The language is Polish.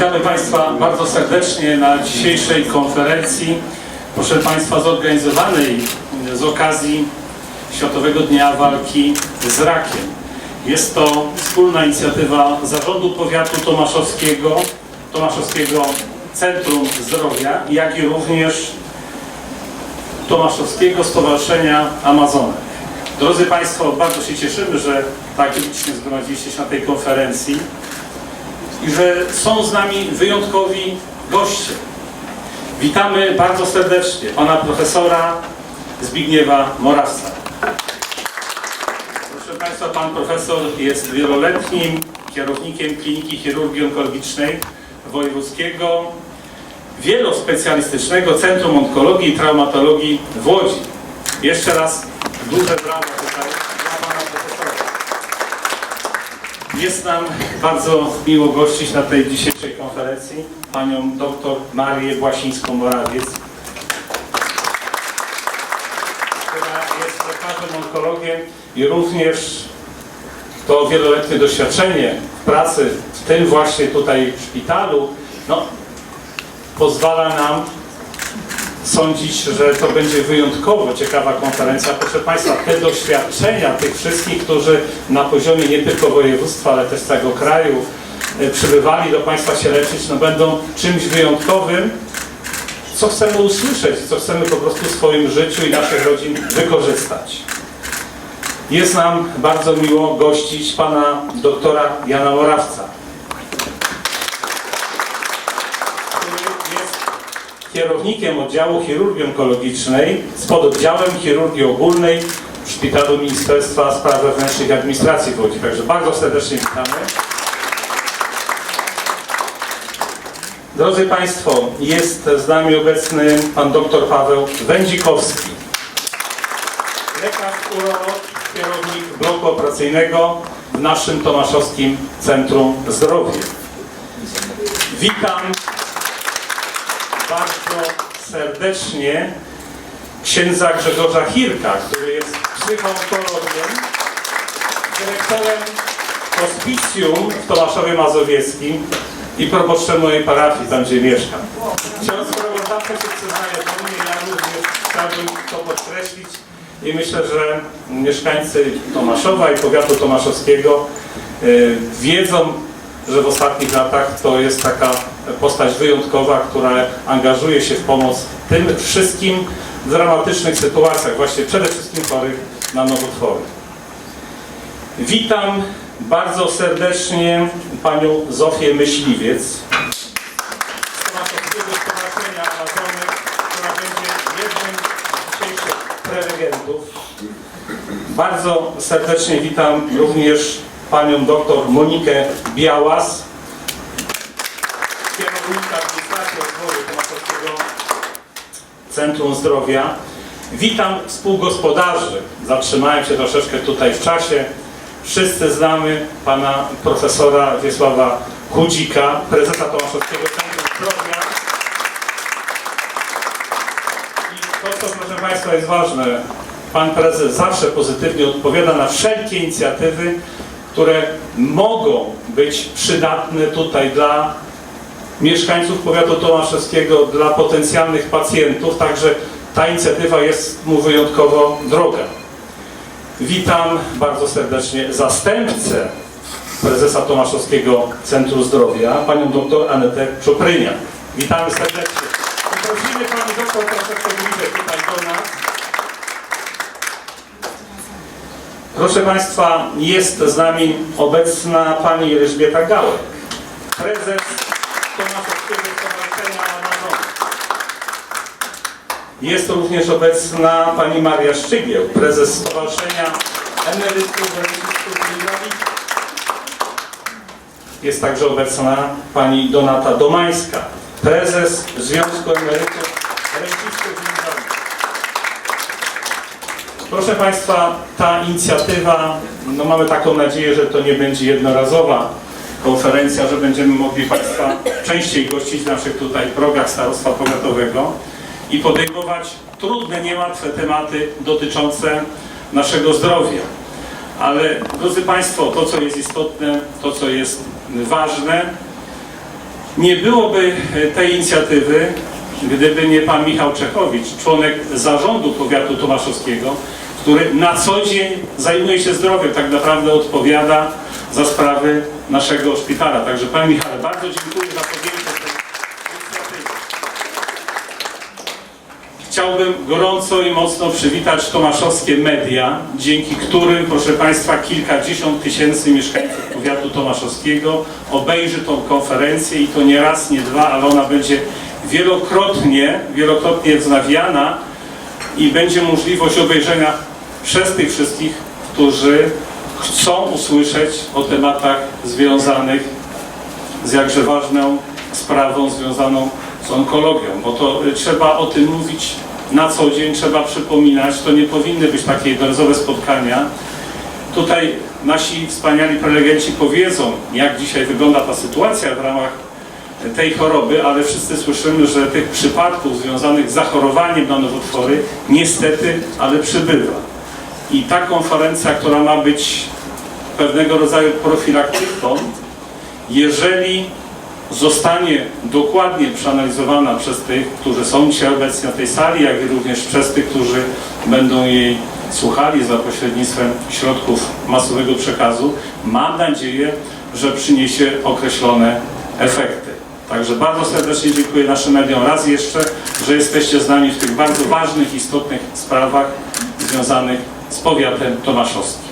Witamy Państwa bardzo serdecznie na dzisiejszej konferencji, proszę Państwa, zorganizowanej z okazji Światowego Dnia Walki z Rakiem. Jest to wspólna inicjatywa Zarządu Powiatu Tomaszowskiego, Tomaszowskiego Centrum Zdrowia, jak i również Tomaszowskiego Stowarzyszenia Amazonek. Drodzy Państwo, bardzo się cieszymy, że tak licznie zgromadziliście się na tej konferencji i że są z nami wyjątkowi goście. Witamy bardzo serdecznie pana profesora Zbigniewa Morawca. Proszę Państwa, pan profesor jest wieloletnim kierownikiem Kliniki Chirurgii Onkologicznej Wojewódzkiego Wielospecjalistycznego Centrum Onkologii i Traumatologii w Łodzi. Jeszcze raz duże brawa tutaj dla pana profesora. Jest nam bardzo miło gościć na tej dzisiejszej konferencji panią dr Marię Błasińską-Morawiec, która jest lekarzem onkologiem i również to wieloletnie doświadczenie w pracy w tym właśnie tutaj szpitalu no, pozwala nam sądzić, że to będzie wyjątkowo ciekawa konferencja. Proszę Państwa, te doświadczenia tych wszystkich, którzy na poziomie nie tylko województwa, ale też całego kraju e, przybywali do Państwa się leczyć, no będą czymś wyjątkowym, co chcemy usłyszeć, co chcemy po prostu w swoim życiu i naszych rodzin wykorzystać. Jest nam bardzo miło gościć pana doktora Jana Morawca, który jest kierownikiem oddziału chirurgii onkologicznej z pododdziałem chirurgii ogólnej w Szpitalu Ministerstwa Spraw Wewnętrznych i Administracji w Łodzi. Także bardzo serdecznie witamy. Drodzy Państwo, jest z nami obecny pan dr Paweł Wędzikowski, lekarz urolog, kierownik bloku operacyjnego w naszym Tomaszowskim Centrum Zdrowia. Witam bardzo serdecznie księdza Grzegorza Hirka, który jest psychoonkologiem, dyrektorem hospicjum w Tomaszowie Mazowieckim i proboszczem mojej parafii, tam gdzie mieszkam. Ksiądz sprawozdawca się przyznaje do mnie, ja również chciałbym to podkreślić i myślę, że mieszkańcy Tomaszowa i powiatu tomaszowskiego y, wiedzą, że w ostatnich latach to jest taka postać wyjątkowa, która angażuje się w pomoc tym wszystkim dramatycznych sytuacjach, właśnie przede wszystkim chorych na nowotwory. Witam bardzo serdecznie panią Zofię Myśliwiec. Bardzo serdecznie witam również panią dr Monikę Białas, kierownika administracji rozwoju Tomaszowskiego Centrum Zdrowia. Witam współgospodarzy. Zatrzymałem się troszeczkę tutaj w czasie. Wszyscy znamy pana profesora Wiesława Chudzika, prezesa Tomaszowskiego Centrum Zdrowia. I to, co proszę Państwa jest ważne, pan prezes zawsze pozytywnie odpowiada na wszelkie inicjatywy, które mogą być przydatne tutaj dla mieszkańców powiatu tomaszewskiego, dla potencjalnych pacjentów, także ta inicjatywa jest mu wyjątkowo droga. Witam bardzo serdecznie zastępcę prezesa Tomaszowskiego Centrum Zdrowia, panią doktor Anetę Czupryniak. Witamy serdecznie. Prosimy pani doktor bliżej tutaj do nas. Proszę Państwa, jest z nami obecna pani Elżbieta Gałek, prezes Tomaszowskiego Stowarzyszenia Amazon. Jest również obecna pani Maria Szczygieł, prezes Stowarzyszenia Emerytów, Rencistów. Jest także obecna pani Donata Domańska, prezes Związku Emerytów, Rencistów i Inwalidów. Proszę Państwa, ta inicjatywa, no mamy taką nadzieję, że to nie będzie jednorazowa konferencja, że będziemy mogli Państwa częściej gościć w naszych tutaj progach Starostwa Powiatowego i podejmować trudne, niełatwe tematy dotyczące naszego zdrowia. Ale drodzy Państwo, to co jest istotne, to co jest ważne, Nie byłoby tej inicjatywy, gdyby nie pan Michał Czechowicz, członek zarządu powiatu tomaszowskiego, który na co dzień zajmuje się zdrowiem, tak naprawdę odpowiada za sprawy naszego szpitala. Także panie Michale, bardzo dziękuję za podjęcie tej inicjatywy. Chciałbym gorąco i mocno przywitać tomaszowskie media, dzięki którym, proszę Państwa, kilkadziesiąt tysięcy mieszkańców powiatu tomaszowskiego obejrzy tą konferencję i to nie raz, nie dwa, ale ona będzie wielokrotnie, wielokrotnie wznawiana i będzie możliwość obejrzenia przez tych wszystkich, którzy chcą usłyszeć o tematach związanych z jakże ważną sprawą związaną z onkologią, bo to y, trzeba o tym mówić na co dzień, trzeba przypominać, to nie powinny być takie jednorazowe spotkania. Tutaj nasi wspaniali prelegenci powiedzą, jak dzisiaj wygląda ta sytuacja w ramach tej choroby, ale wszyscy słyszymy, że tych przypadków związanych z zachorowaniem na nowotwory niestety, ale przybywa. I ta konferencja, która ma być pewnego rodzaju profilaktyką, jeżeli zostanie dokładnie przeanalizowana przez tych, którzy są dzisiaj obecni na tej sali, jak i również przez tych, którzy będą jej słuchali za pośrednictwem środków masowego przekazu, mam nadzieję, że przyniesie określone efekty. Także bardzo serdecznie dziękuję naszym mediom raz jeszcze, że jesteście z nami w tych bardzo ważnych, istotnych sprawach związanych z powiatem tomaszowskim.